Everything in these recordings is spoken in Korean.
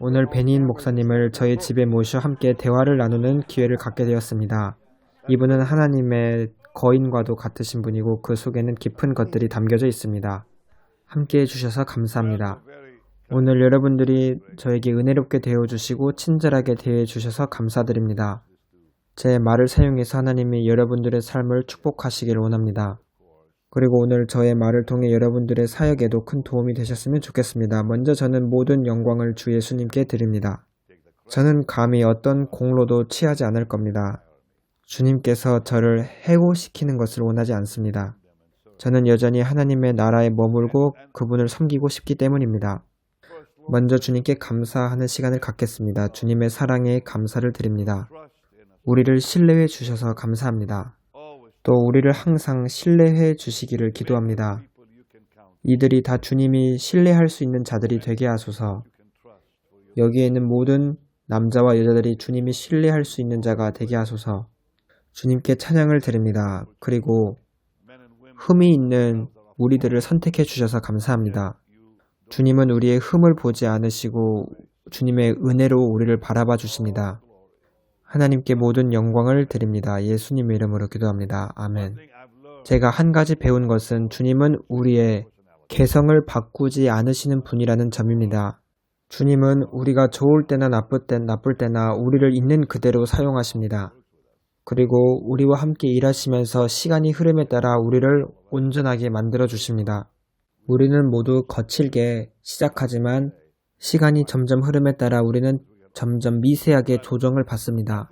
오늘 베니인 목사님을 저희 집에 모셔 함께 대화를 나누는 기회를 갖게 되었습니다. 이분은 하나님의 거인과도 같으신 분이고 그 속에는 깊은 것들이 담겨져 있습니다. 함께 해주셔서 감사합니다. 오늘 여러분들이 저에게 은혜롭게 대해주시고 친절하게 대해주셔서 감사드립니다. 제 말을 사용해서 하나님이 여러분들의 삶을 축복하시길 원합니다. 그리고 오늘 저의 말을 통해 여러분들의 사역에도 큰 도움이 되셨으면 좋겠습니다. 먼저 저는 모든 영광을 주 예수님께 드립니다. 저는 감히 어떤 공로도 취하지 않을 겁니다. 주님께서 저를 해고시키는 것을 원하지 않습니다. 저는 여전히 하나님의 나라에 머물고 그분을 섬기고 싶기 때문입니다. 먼저 주님께 감사하는 시간을 갖겠습니다. 주님의 사랑에 감사를 드립니다. 우리를 신뢰해 주셔서 감사합니다. 또 우리를 항상 신뢰해 주시기를 기도합니다. 이들이 다 주님이 신뢰할 수 있는 자들이 되게 하소서. 여기에 있는 모든 남자와 여자들이 주님이 신뢰할 수 있는 자가 되게 하소서. 주님께 찬양을 드립니다. 그리고 흠이 있는 우리들을 선택해 주셔서 감사합니다. 주님은 우리의 흠을 보지 않으시고 주님의 은혜로 우리를 바라봐 주십니다. 하나님께 모든 영광을 드립니다. 예수님의 이름으로 기도합니다. 아멘. 제가 한 가지 배운 것은 주님은 우리의 개성을 바꾸지 않으시는 분이라는 점입니다. 주님은 우리가 좋을 때나 나쁠 때 나쁠 때나 우리를 있는 그대로 사용하십니다. 그리고 우리와 함께 일하시면서 시간이 흐름에 따라 우리를 온전하게 만들어 주십니다. 우리는 모두 거칠게 시작하지만 시간이 점점 흐름에 따라 우리는 점점 미세하게 조정을 받습니다.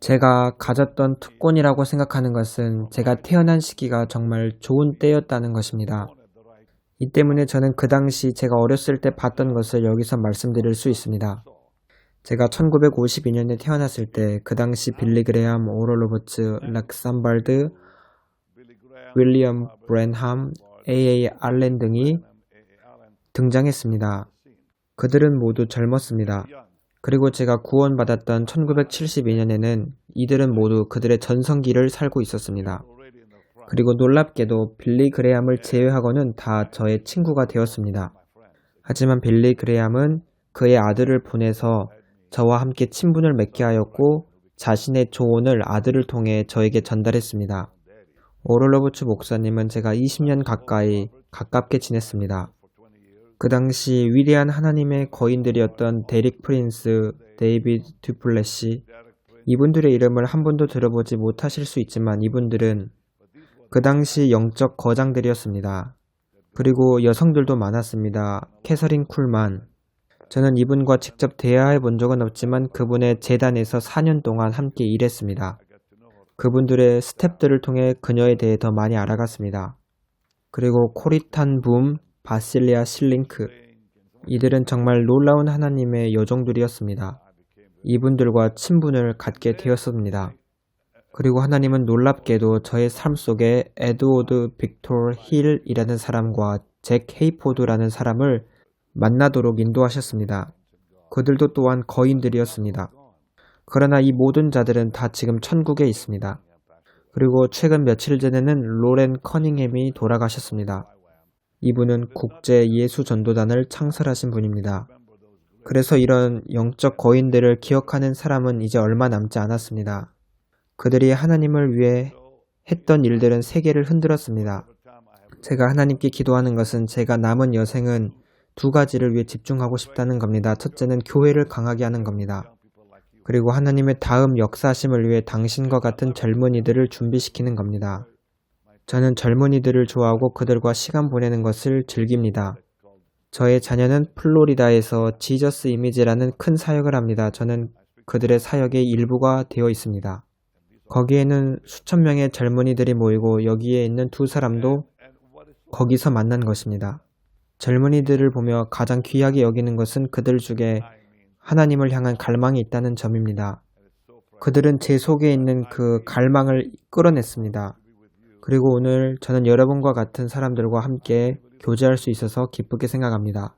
제가 가졌던 특권이라고 생각하는 것은 제가 태어난 시기가 정말 좋은 때였다는 것입니다. 이 때문에 저는 그 당시 제가 어렸을 때 봤던 것을 여기서 말씀드릴 수 있습니다. 제가 1952년에 태어났을 때 그 당시 빌리 그레함, 오롤 로버츠, 락삼발드, 윌리엄 브랜함, A.A. 알렌 등이 등장했습니다. 그들은 모두 젊었습니다. 그리고 제가 구원받았던 1972년에는 이들은 모두 그들의 전성기를 살고 있었습니다. 그리고 놀랍게도 빌리 그레함을 제외하고는 다 저의 친구가 되었습니다. 하지만 빌리 그레함은 그의 아들을 보내서 저와 함께 친분을 맺게 하였고 자신의 조언을 아들을 통해 저에게 전달했습니다. 오롤로브츠 목사님은 제가 20년 가까이 가깝게 지냈습니다. 그 당시 위대한 하나님의 거인들이었던 데릭 프린스, 데이비드 듀플래시, 이분들의 이름을 한 번도 들어보지 못하실 수 있지만 이분들은 그 당시 영적 거장들이었습니다. 그리고 여성들도 많았습니다. 캐서린 쿨만. 저는 이분과 직접 대화해 본 적은 없지만 그분의 재단에서 4년 동안 함께 일했습니다. 그분들의 스탭들을 통해 그녀에 대해 더 많이 알아갔습니다. 그리고 코리탄 붐, 바실리아 실링크. 이들은 정말 놀라운 하나님의 여종들이었습니다. 이분들과 친분을 갖게 되었습니다. 그리고 하나님은 놀랍게도 저의 삶 속에 에드워드 빅토르 힐이라는 사람과 잭 헤이포드라는 사람을 만나도록 인도하셨습니다. 그들도 또한 거인들이었습니다. 그러나 이 모든 자들은 다 지금 천국에 있습니다. 그리고 최근 며칠 전에는 로렌 커닝햄이 돌아가셨습니다. 이분은 국제 예수 전도단을 창설하신 분입니다. 그래서 이런 영적 거인들을 기억하는 사람은 이제 얼마 남지 않았습니다. 그들이 하나님을 위해 했던 일들은 세계를 흔들었습니다. 제가 하나님께 기도하는 것은 제가 남은 여생은 두 가지를 위해 집중하고 싶다는 겁니다. 첫째는 교회를 강하게 하는 겁니다. 그리고 하나님의 다음 역사심을 위해 당신과 같은 젊은이들을 준비시키는 겁니다. 저는 젊은이들을 좋아하고 그들과 시간 보내는 것을 즐깁니다. 저의 자녀는 플로리다에서 지저스 이미지라는 큰 사역을 합니다. 저는 그들의 사역의 일부가 되어 있습니다. 거기에는 수천 명의 젊은이들이 모이고 여기에 있는 두 사람도 거기서 만난 것입니다. 젊은이들을 보며 가장 귀하게 여기는 것은 그들 중에 하나님을 향한 갈망이 있다는 점입니다. 그들은 제 속에 있는 그 갈망을 끌어냈습니다. 그리고 오늘 저는 여러분과 같은 사람들과 함께 교제할 수 있어서 기쁘게 생각합니다.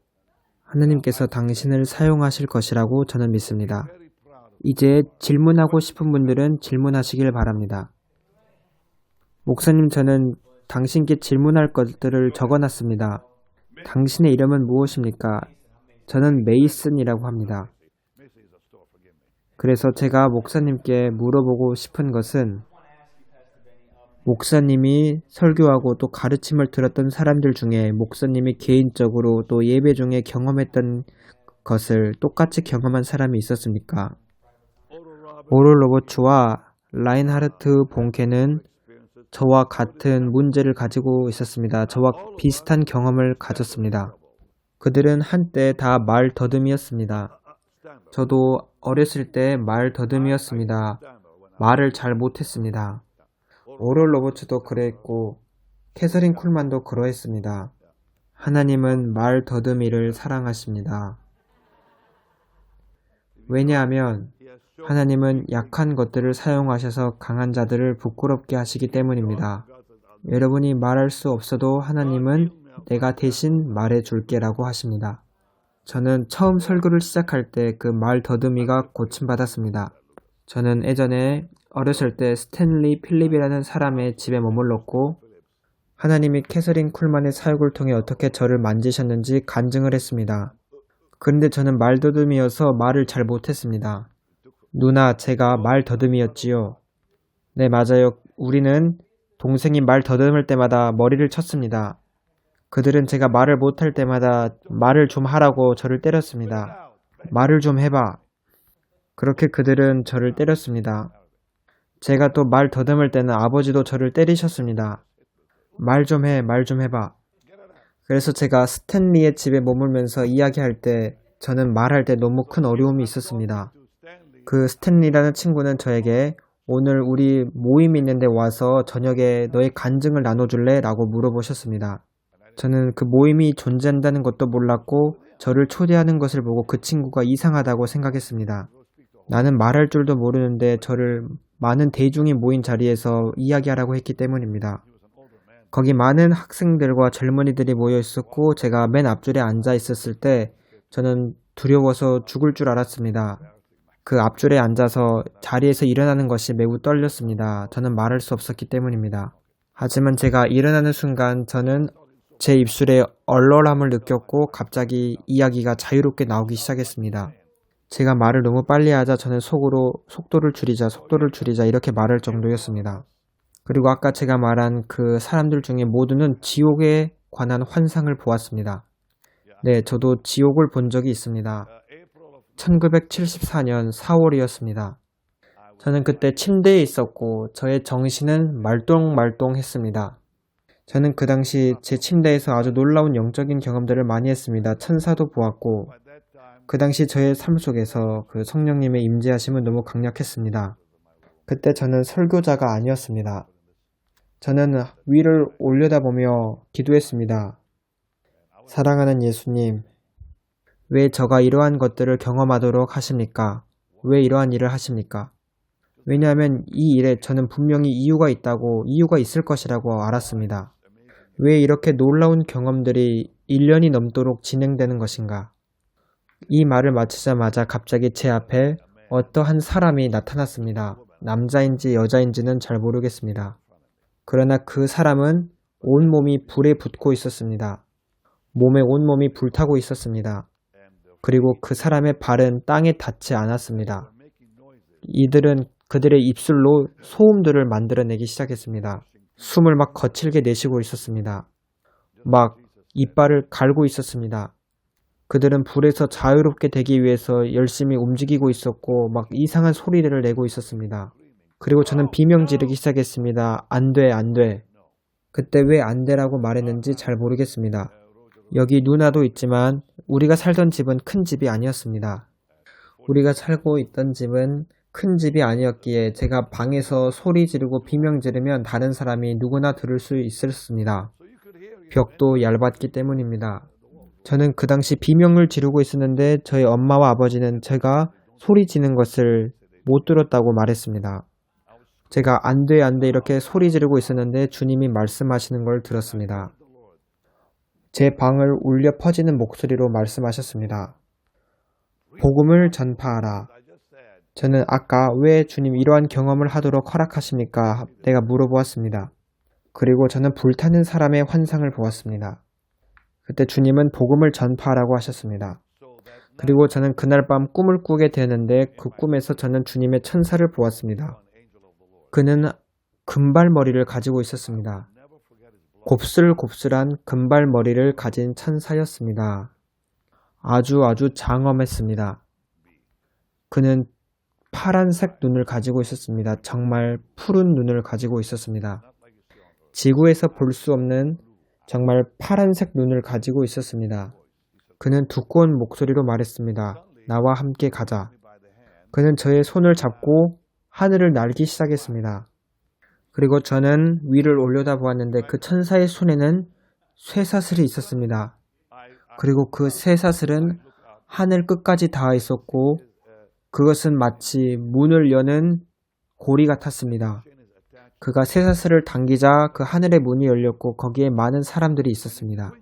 하나님께서 당신을 사용하실 것이라고 저는 믿습니다. 이제 질문하고 싶은 분들은 질문하시길 바랍니다. 목사님, 저는 당신께 질문할 것들을 적어 놨습니다. 당신의 이름은 무엇입니까? 저는 메이슨이라고 합니다. 그래서 제가 목사님께 물어보고 싶은 것은 목사님이 설교하고 또 가르침을 들었던 사람들 중에 목사님이 개인적으로 또 예배 중에 경험했던 것을 똑같이 경험한 사람이 있었습니까? 오롤 로버츠와 라인하르트 본케는 저와 같은 문제를 가지고 있었습니다. 저와 비슷한 경험을 가졌습니다. 그들은 한때 다 말 더듬이었습니다. 저도 어렸을 때 말 더듬이었습니다. 말을 잘 못했습니다. 오롤 로버츠도 그랬고 캐서린 쿨만도 그러했습니다. 하나님은 말 더듬이를 사랑하십니다. 왜냐하면 하나님은 약한 것들을 사용하셔서 강한 자들을 부끄럽게 하시기 때문입니다. 여러분이 말할 수 없어도 하나님은 내가 대신 말해 줄게라고 하십니다. 저는 처음 설교를 시작할 때 그 말 더듬이가 고침받았습니다. 저는 예전에 어렸을 때 스탠리 필립이라는 사람의 집에 머물렀고 하나님이 캐서린 쿨만의 사역을 통해 어떻게 저를 만지셨는지 간증을 했습니다. 그런데 저는 말더듬이어서 말을 잘 못했습니다. 누나, 제가 말 더듬이었지요. 네, 맞아요. 우리는 동생이 말 더듬을 때마다 머리를 쳤습니다. 그들은 제가 말을 못할 때마다 말을 좀 하라고 저를 때렸습니다. 말을 좀 해봐. 그렇게 그들은 저를 때렸습니다. 제가 또 말 더듬을 때는 아버지도 저를 때리셨습니다. 말 좀 해, 말 좀 해봐. 그래서 제가 스탠리의 집에 머물면서 이야기할 때 저는 말할 때 너무 큰 어려움이 있었습니다. 그 스탠리라는 친구는 저에게 오늘 우리 모임이 있는데 와서 저녁에 너의 간증을 나눠줄래? 라고 물어보셨습니다. 저는 그 모임이 존재한다는 것도 몰랐고 저를 초대하는 것을 보고 그 친구가 이상하다고 생각했습니다. 나는 말할 줄도 모르는데 저를 많은 대중이 모인 자리에서 이야기하라고 했기 때문입니다. 거기 많은 학생들과 젊은이들이 모여 있었고 제가 맨 앞줄에 앉아 있었을 때 저는 두려워서 죽을 줄 알았습니다. 그 앞줄에 앉아서 자리에서 일어나는 것이 매우 떨렸습니다. 저는 말할 수 없었기 때문입니다. 하지만 제가 일어나는 순간 저는 제 입술에 얼얼함을 느꼈고 갑자기 이야기가 자유롭게 나오기 시작했습니다. 제가 말을 너무 빨리 하자 저는 속으로 속도를 줄이자 속도를 줄이자 이렇게 말할 정도였습니다. 그리고 아까 제가 말한 그 사람들 중에 모두는 지옥에 관한 환상을 보았습니다. 네, 저도 지옥을 본 적이 있습니다. 1974년 4월이었습니다. 저는 그때 침대에 있었고 저의 정신은 말똥말똥했습니다. 저는 그 당시 제 침대에서 아주 놀라운 영적인 경험들을 많이 했습니다. 천사도 보았고 그 당시 저의 삶 속에서 그 성령님의 임재하심은 너무 강력했습니다. 그때 저는 설교자가 아니었습니다. 저는 위를 올려다보며 기도했습니다. 사랑하는 예수님, 왜 저가 이러한 것들을 경험하도록 하십니까? 왜 이러한 일을 하십니까? 왜냐하면 이 일에 저는 분명히 이유가 있다고, 이유가 있을 것이라고 알았습니다. 왜 이렇게 놀라운 경험들이 1년이 넘도록 진행되는 것인가? 이 말을 마치자마자 갑자기 제 앞에 어떠한 사람이 나타났습니다. 남자인지 여자인지는 잘 모르겠습니다. 그러나 그 사람은 온몸이 불에 붙고 있었습니다. 몸에 온몸이 불타고 있었습니다. 그리고 그 사람의 발은 땅에 닿지 않았습니다. 이들은 그들의 입술로 소음들을 만들어내기 시작했습니다. 숨을 막 거칠게 내쉬고 있었습니다. 막 이빨을 갈고 있었습니다. 그들은 불에서 자유롭게 되기 위해서 열심히 움직이고 있었고 막 이상한 소리들을 내고 있었습니다. 그리고 저는 비명 지르기 시작했습니다. 안 돼, 안 돼. 그때 왜 안 돼라고 말했는지 잘 모르겠습니다. 여기 누나도 있지만 우리가 살던 집은 큰 집이 아니었습니다. 우리가 살고 있던 집은 큰 집이 아니었기에 제가 방에서 소리 지르고 비명 지르면 다른 사람이 누구나 들을 수 있었습니다. 벽도 얇았기 때문입니다. 저는 그 당시 비명을 지르고 있었는데 저희 엄마와 아버지는 제가 소리 지는 것을 못 들었다고 말했습니다. 제가 안 돼, 안 돼 이렇게 소리 지르고 있었는데 주님이 말씀하시는 걸 들었습니다. 제 방을 울려 퍼지는 목소리로 말씀하셨습니다. 복음을 전파하라. 저는 아까 왜 주님 이러한 경험을 하도록 허락하십니까? 내가 물어보았습니다. 그리고 저는 불타는 사람의 환상을 보았습니다. 그때 주님은 복음을 전파하라고 하셨습니다. 그리고 저는 그날 밤 꿈을 꾸게 되는데 그 꿈에서 저는 주님의 천사를 보았습니다. 그는 금발머리를 가지고 있었습니다. 곱슬곱슬한 금발머리를 가진 천사였습니다. 아주 아주 장엄했습니다. 그는 파란색 눈을 가지고 있었습니다. 정말 푸른 눈을 가지고 있었습니다. 지구에서 볼 수 없는 정말 파란색 눈을 가지고 있었습니다. 그는 두꺼운 목소리로 말했습니다. 나와 함께 가자. 그는 저의 손을 잡고 하늘을 날기 시작했습니다. 그리고 저는 위를 올려다 보았는데 그 천사의 손에는 쇠사슬이 있었습니다. 그리고 그 쇠사슬은 하늘 끝까지 닿아 있었고 그것은 마치 문을 여는 고리 같았습니다. 그가 쇠사슬을 당기자 그 하늘의 문이 열렸고 거기에 많은 사람들이 있었습니다.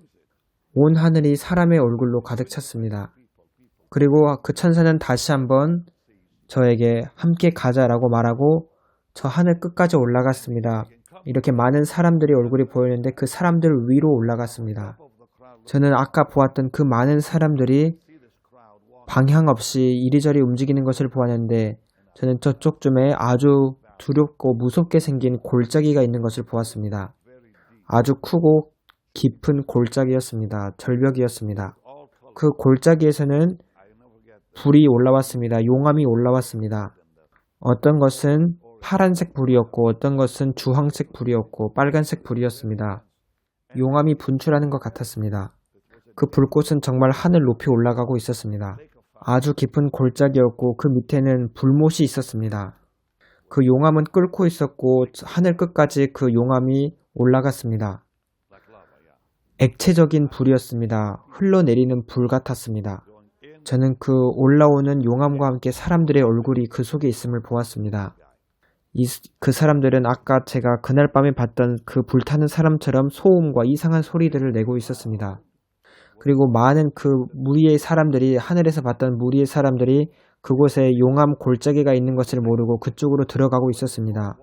온 하늘이 사람의 얼굴로 가득 찼습니다. 그리고 그 천사는 다시 한번 저에게 함께 가자라고 말하고 저 하늘 끝까지 올라갔습니다. 이렇게 많은 사람들이 얼굴이 보이는데 그 사람들 위로 올라갔습니다. 저는 아까 보았던 그 많은 사람들이 방향 없이 이리저리 움직이는 것을 보았는데 저는 저쪽쯤에 아주 두렵고 무섭게 생긴 골짜기가 있는 것을 보았습니다. 아주 크고 깊은 골짜기였습니다. 절벽이었습니다. 그 골짜기에서는 불이 올라왔습니다. 용암이 올라왔습니다. 어떤 것은 파란색 불이었고 어떤 것은 주황색 불이었고 빨간색 불이었습니다. 용암이 분출하는 것 같았습니다. 그 불꽃은 정말 하늘 높이 올라가고 있었습니다. 아주 깊은 골짜기였고 그 밑에는 불못이 있었습니다. 그 용암은 끓고 있었고 하늘 끝까지 그 용암이 올라갔습니다. 액체적인 불이었습니다. 흘러내리는 불 같았습니다. 저는 그 올라오는 용암과 함께 사람들의 얼굴이 그 속에 있음을 보았습니다. 이, 그 사람들은 아까 제가 그날 밤에 봤던 그 불타는 사람처럼 소음과 이상한 소리들을 내고 있었습니다. 그리고 많은 그 무리의 사람들이 하늘에서 봤던 무리의 사람들이 그곳에 용암 골짜기가 있는 것을 모르고 그쪽으로 들어가고 있었습니다.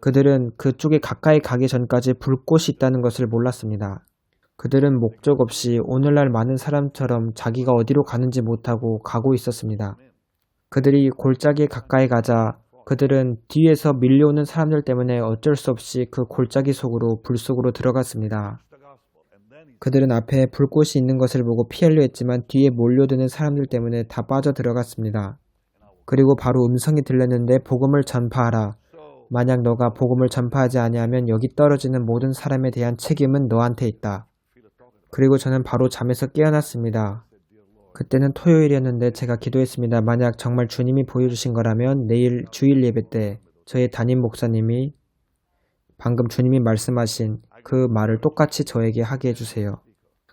그들은 그쪽에 가까이 가기 전까지 불꽃이 있다는 것을 몰랐습니다. 그들은 목적 없이 오늘날 많은 사람처럼 자기가 어디로 가는지 못하고 가고 있었습니다. 그들이 골짜기에 가까이 가자 그들은 뒤에서 밀려오는 사람들 때문에 어쩔 수 없이 그 골짜기 속으로 불 속으로 들어갔습니다. 그들은 앞에 불꽃이 있는 것을 보고 피하려 했지만 뒤에 몰려드는 사람들 때문에 다 빠져 들어갔습니다. 그리고 바로 음성이 들렸는데 복음을 전파하라. 만약 너가 복음을 전파하지 아니하면 여기 떨어지는 모든 사람에 대한 책임은 너한테 있다. 그리고 저는 바로 잠에서 깨어났습니다. 그때는 토요일이었는데 제가 기도했습니다. 만약 정말 주님이 보여주신 거라면 내일 주일 예배 때 저의 담임 목사님이 방금 주님이 말씀하신 그 말을 똑같이 저에게 하게 해주세요.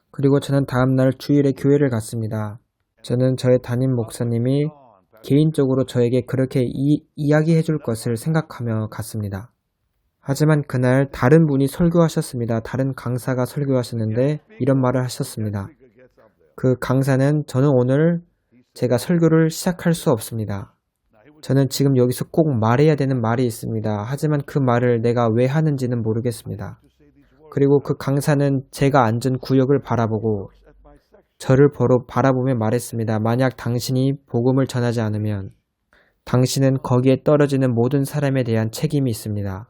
그리고 저는 다음날 주일에 교회를 갔습니다. 저는 저의 담임 목사님이 개인적으로 저에게 그렇게 이, 이야기해 줄 것을 생각하며 갔습니다. 하지만 그날 다른 분이 설교하셨습니다. 다른 강사가 설교하셨는데 이런 말을 하셨습니다. 그 강사는 저는 오늘 제가 설교를 시작할 수 없습니다. 저는 지금 여기서 꼭 말해야 되는 말이 있습니다. 하지만 그 말을 내가 왜 하는지는 모르겠습니다. 그리고 그 강사는 제가 앉은 구역을 바라보고 저를 보러 바라보며 말했습니다. 만약 당신이 복음을 전하지 않으면 당신은 거기에 떨어지는 모든 사람에 대한 책임이 있습니다.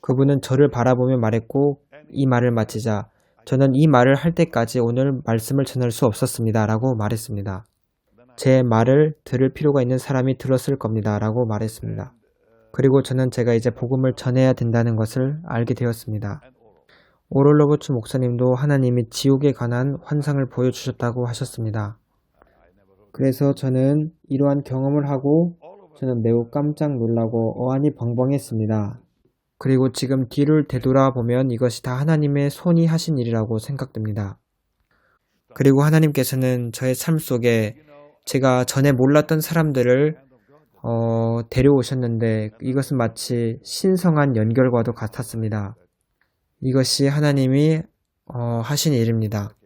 그분은 저를 바라보며 말했고 이 말을 마치자 저는 이 말을 할 때까지 오늘 말씀을 전할 수 없었습니다. 라고 말했습니다. 제 말을 들을 필요가 있는 사람이 들었을 겁니다. 라고 말했습니다. 그리고 저는 제가 이제 복음을 전해야 된다는 것을 알게 되었습니다. 오롤로버츠 목사님도 하나님이 지옥에 관한 환상을 보여주셨다고 하셨습니다. 그래서 저는 이러한 경험을 하고 저는 매우 깜짝 놀라고 어안이 벙벙했습니다. 그리고 지금 뒤를 되돌아보면 이것이 다 하나님의 손이 하신 일이라고 생각됩니다. 그리고 하나님께서는 저의 삶 속에 제가 전에 몰랐던 사람들을 어, 데려오셨는데 이것은 마치 신성한 연결과도 같았습니다. 이것이 하나님이 어, 하신 일입니다.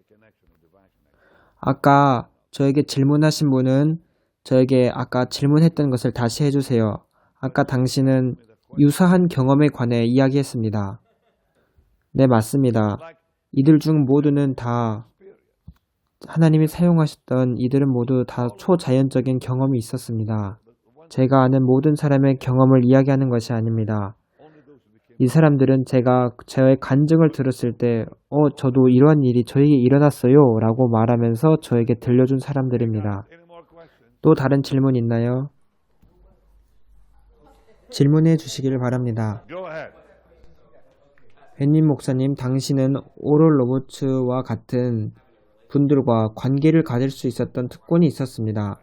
아까 저에게 질문하신 분은 저에게 아까 질문했던 것을 다시 해주세요. 아까 당신은 유사한 경험에 관해 이야기했습니다. 네, 맞습니다. 이들 중 모두는 다 하나님이 사용하셨던 이들은 모두 다 초자연적인 경험이 있었습니다. 제가 아는 모든 사람의 경험을 이야기하는 것이 아닙니다. 이 사람들은 제가 저의 간증을 들었을 때, 어, 저도 이러한 일이 저에게 일어났어요. 라고 말하면서 저에게 들려준 사람들입니다. 또 다른 질문 있나요? 질문해 주시기를 바랍니다. 벤님 목사님, 당신은 오럴 로버츠와 같은 분들과 관계를 가질 수 있었던 특권이 있었습니다.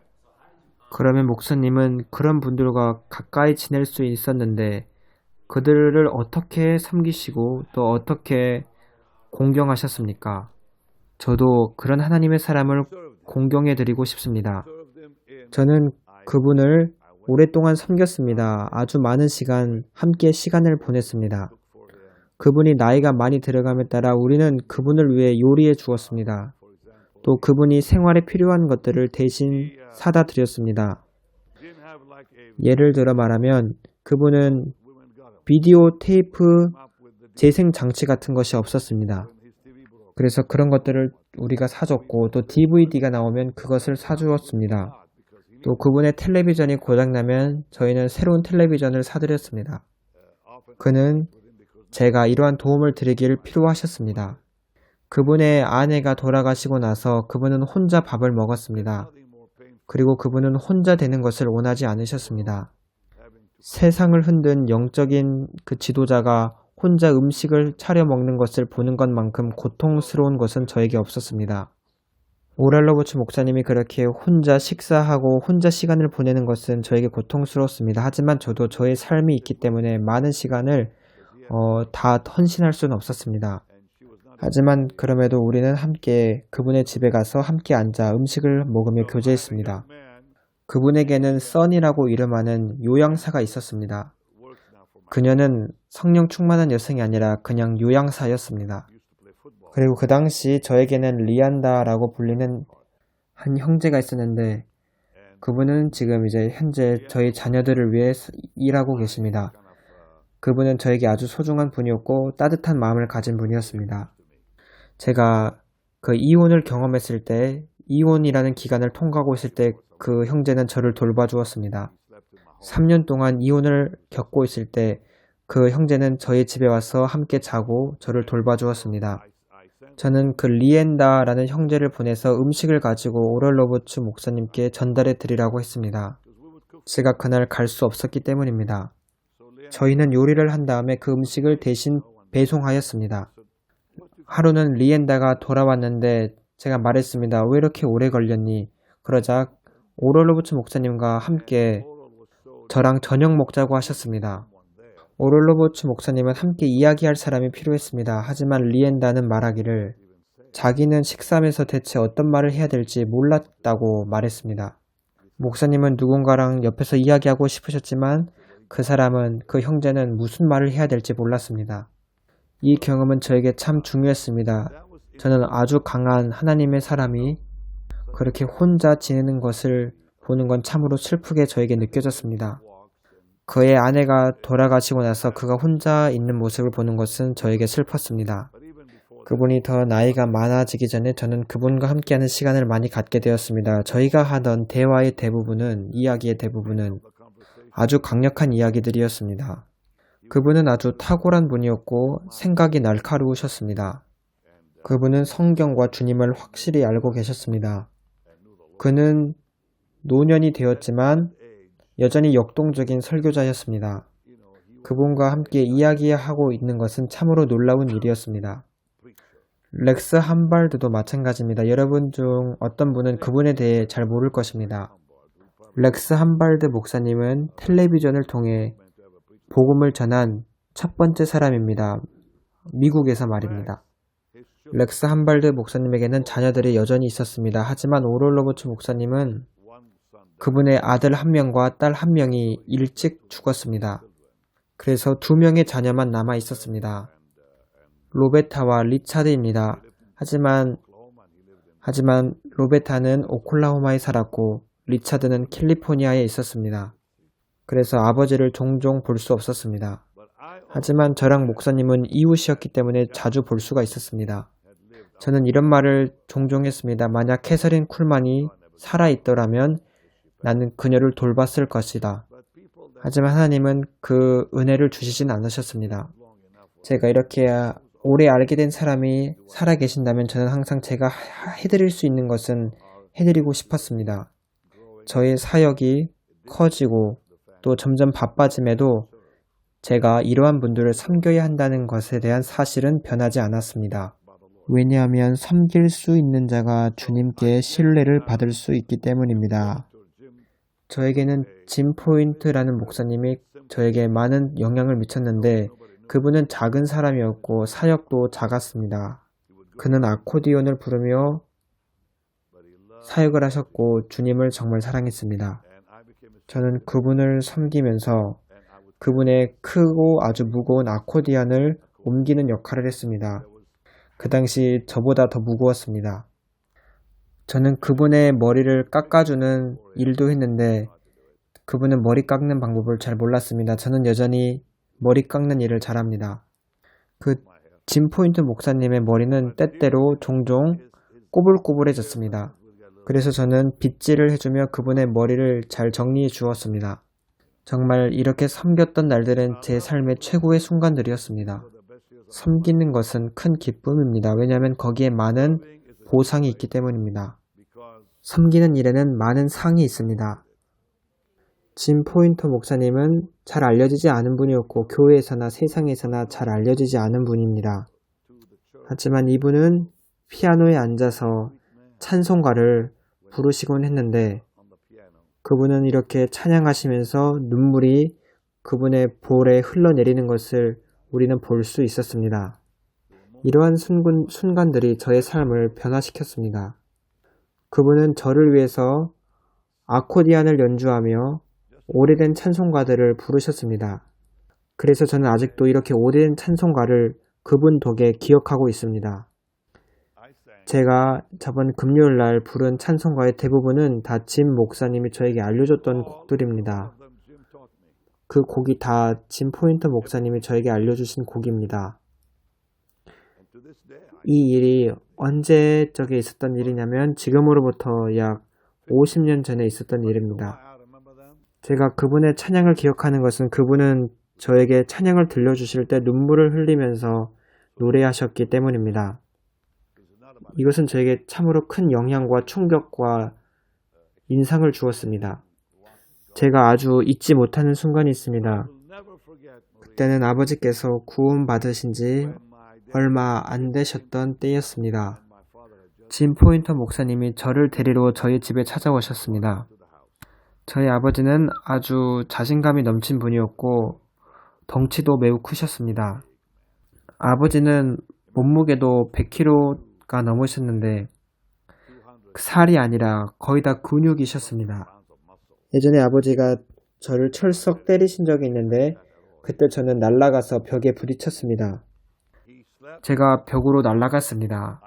그러면 목사님은 그런 분들과 가까이 지낼 수 있었는데 그들을 어떻게 섬기시고 또 어떻게 공경하셨습니까? 저도 그런 하나님의 사람을 공경해 드리고 싶습니다. 저는 그분을 오랫동안 섬겼습니다. 아주 많은 시간 함께 시간을 보냈습니다. 그분이 나이가 많이 들어감에 따라 우리는 그분을 위해 요리해 주었습니다. 또 그분이 생활에 필요한 것들을 대신 사다 드렸습니다. 예를 들어 말하면 그분은 비디오 테이프 재생 장치 같은 것이 없었습니다. 그래서 그런 것들을 우리가 사줬고 또 DVD가 나오면 그것을 사주었습니다. 또 그분의 텔레비전이 고장나면 저희는 새로운 텔레비전을 사드렸습니다. 그는 제가 이러한 도움을 드리기를 필요하셨습니다. 그분의 아내가 돌아가시고 나서 그분은 혼자 밥을 먹었습니다. 그리고 그분은 혼자 되는 것을 원하지 않으셨습니다. 세상을 흔든 영적인 그 지도자가 혼자 음식을 차려 먹는 것을 보는 것만큼 고통스러운 것은 저에게 없었습니다. 오랄로버츠 목사님이 그렇게 혼자 식사하고 혼자 시간을 보내는 것은 저에게 고통스러웠습니다. 하지만 저도 저의 삶이 있기 때문에 많은 시간을 어, 다 헌신할 수는 없었습니다. 하지만 그럼에도 우리는 함께 그분의 집에 가서 함께 앉아 음식을 먹으며 교제했습니다. 그분에게는 써니라고 이름하는 요양사가 있었습니다. 그녀는 성령 충만한 여성이 아니라 그냥 요양사였습니다. 그리고 그 당시 저에게는 리안다라고 불리는 한 형제가 있었는데 그분은 지금 이제 현재 저희 자녀들을 위해 스- 일하고 계십니다. 그분은 저에게 아주 소중한 분이었고 따뜻한 마음을 가진 분이었습니다. 제가 그 이혼을 경험했을 때 이혼이라는 기간을 통과하고 있을 때 그 형제는 저를 돌봐주었습니다. slept in my 3년 동안 이혼을 겪고 있을 때 그 형제는 저희 집에 와서 함께 자고 저를 돌봐주었습니다. 저는 그 리엔다라는 형제를 보내서 음식을 가지고 오럴 로버츠 목사님께 전달해 드리라고 했습니다. 제가 그날 갈 수 없었기 때문입니다. 저희는 요리를 한 다음에 그 음식을 대신 배송하였습니다. 하루는 리엔다가 돌아왔는데 제가 말했습니다. 왜 이렇게 오래 걸렸니? 그러자 오럴로버츠 목사님과 함께 저랑 저녁 먹자고 하셨습니다. 오롤로버츠 목사님은 함께 이야기할 사람이 필요했습니다. 하지만 리엔다는 말하기를 자기는 식사하면서 대체 어떤 말을 해야 될지 몰랐다고 말했습니다. 목사님은 누군가랑 옆에서 이야기하고 싶으셨지만 그 사람은 그 형제는 무슨 말을 해야 될지 몰랐습니다. 이 경험은 저에게 참 중요했습니다. 저는 아주 강한 하나님의 사람이 그렇게 혼자 지내는 것을 보는 건 참으로 슬프게 저에게 느껴졌습니다. 그의 아내가 돌아가시고 나서 그가 혼자 있는 모습을 보는 것은 저에게 슬펐습니다. 그분이 더 나이가 많아지기 전에 저는 그분과 함께하는 시간을 많이 갖게 되었습니다. 저희가 하던 대화의 대부분은, 이야기의 대부분은 아주 강력한 이야기들이었습니다. 그분은 아주 탁월한 분이었고 생각이 날카로우셨습니다. 그분은 성경과 주님을 확실히 알고 계셨습니다. 그는 노년이 되었지만 여전히 역동적인 설교자였습니다. 그분과 함께 이야기하고 있는 것은 참으로 놀라운 일이었습니다. 렉스 함발드도 마찬가지입니다. 여러분 중 어떤 분은 그분에 대해 잘 모를 것입니다. 렉스 함발드 목사님은 텔레비전을 통해 복음을 전한 첫 번째 사람입니다. 미국에서 말입니다. 렉스 함발드 목사님에게는 자녀들이 여전히 있었습니다. 하지만 오롤 로버츠 목사님은 one son 그분의 아들 한 명과 딸 한 명이 일찍 죽었습니다. 그래서 두 명의 자녀만 남아 있었습니다. 로베타와 리차드입니다. 하지만 하지만 로베타는 오클라호마에 살았고 리차드는 캘리포니아에 있었습니다. 그래서 아버지를 종종 볼 수 없었습니다. 하지만 저랑 목사님은 이웃이었기 때문에 자주 볼 수가 있었습니다. 저는 이런 말을 종종 했습니다. 만약 캐서린 쿨만이 살아있더라면 나는 그녀를 돌봤을 것이다. 하지만 하나님은 그 은혜를 주시진 않으셨습니다. 제가 이렇게 오래 알게 된 사람이 살아계신다면 저는 항상 제가 하- 해드릴 수 있는 것은 해드리고 싶었습니다. 저의 사역이 커지고 또 점점 바빠짐에도 제가 이러한 분들을 섬겨야 한다는 것에 대한 사실은 변하지 않았습니다. 왜냐하면 섬길 수 있는 자가 주님께 신뢰를 받을 수 있기 때문입니다. 저에게는 짐 포인트라는 목사님이 저에게 많은 영향을 미쳤는데 그분은 작은 사람이었고 사역도 작았습니다. 그는 아코디온을 부르며 사역을 하셨고 주님을 정말 사랑했습니다. 저는 그분을 섬기면서 그분의 크고 아주 무거운 아코디언을 옮기는 역할을 했습니다. 그 당시 저보다 더 무거웠습니다. 저는 그분의 머리를 깎아주는 일도 했는데 그분은 머리 깎는 방법을 잘 몰랐습니다. 저는 여전히 머리 깎는 일을 잘합니다. 그 짐 포인트 목사님의 머리는 때때로 종종 꼬불꼬불해졌습니다. 그래서 저는 빗질을 해주며 그분의 머리를 잘 정리해 주었습니다. 정말 이렇게 섬겼던 날들은 제 삶의 최고의 순간들이었습니다. 섬기는 것은 큰 기쁨입니다. 왜냐하면 거기에 많은 보상이 있기 때문입니다. 섬기는 일에는 많은 상이 있습니다. 짐 포인터 목사님은 잘 알려지지 않은 분이었고 교회에서나 세상에서나 잘 알려지지 않은 분입니다. 하지만 이분은 피아노에 앉아서 찬송가를 부르시곤 했는데 그분은 이렇게 찬양하시면서 눈물이 그분의 볼에 흘러내리는 것을 우리는 볼 수 있었습니다. 이러한 순간, 순간들이 저의 삶을 변화시켰습니다. 그분은 저를 위해서 아코디안을 연주하며 오래된 찬송가들을 부르셨습니다. 그래서 저는 아직도 이렇게 오래된 찬송가를 그분 덕에 기억하고 있습니다. 제가 저번 금요일 날 부른 찬송가의 대부분은 다 짐 목사님이 저에게 알려줬던 곡들입니다. 그 곡이 다 짐 포인터 목사님이 저에게 알려주신 곡입니다. 이 일이 언제 적에 있었던 일이냐면 지금으로부터 약 50년 전에 있었던 일입니다. 제가 그분의 찬양을 기억하는 것은 그분은 저에게 찬양을 들려주실 때 눈물을 흘리면서 노래하셨기 때문입니다. 이것은 저에게 참으로 큰 영향과 충격과 인상을 주었습니다. 제가 아주 잊지 못하는 순간이 있습니다. 그때는 아버지께서 구원 받으신 지 얼마 안 되셨던 때였습니다. 짐 포인터 목사님이 저를 데리러 저희 집에 찾아오셨습니다. 저희 아버지는 아주 자신감이 넘친 분이었고 덩치도 매우 크셨습니다. 아버지는 몸무게도 100kg 가 넘으셨는데 200그 살이 아니라 거의 다 근육이셨습니다. 예전에 아버지가 저를 철썩 때리신 적이 있는데 그때 저는 날아가서 벽에 부딪혔습니다. 제가 벽으로 날아갔습니다.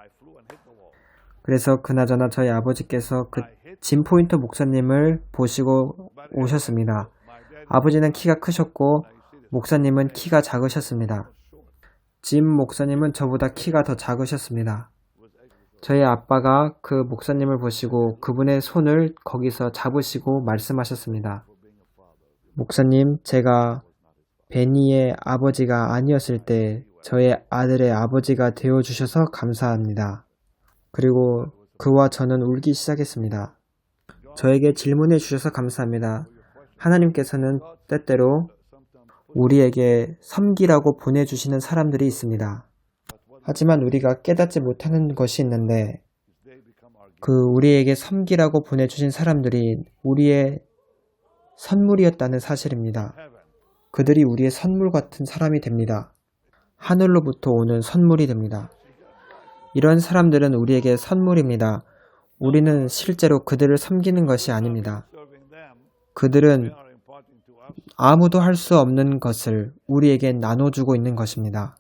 그래서 그나저나 저희 아버지께서 그짐 포인터 목사님을 보시고 오셨습니다. 아버지는 키가 크셨고 목사님은 키가 작으셨습니다. 짐 목사님은 저보다 키가 더 작으셨습니다. 저희 아빠가 그 목사님을 보시고 그분의 손을 거기서 잡으시고 말씀하셨습니다. 목사님, 제가 베니의 아버지가 아니었을 때 저의 아들의 아버지가 되어 주셔서 감사합니다. 그리고 그와 저는 울기 시작했습니다. 저에게 질문해 주셔서 감사합니다. 하나님께서는 때때로 우리에게 섬기라고 보내주시는 사람들이 있습니다. 하지만 우리가 깨닫지 못하는 것이 있는데 그 우리에게 섬기라고 보내주신 사람들이 우리의 선물이었다는 사실입니다. 그들이 우리의 선물 같은 사람이 됩니다. 하늘로부터 오는 선물이 됩니다. 이런 사람들은 우리에게 선물입니다. 우리는 실제로 그들을 섬기는 것이 아닙니다. 그들은 아무도 할 수 없는 것을 우리에게 나눠주고 있는 것입니다.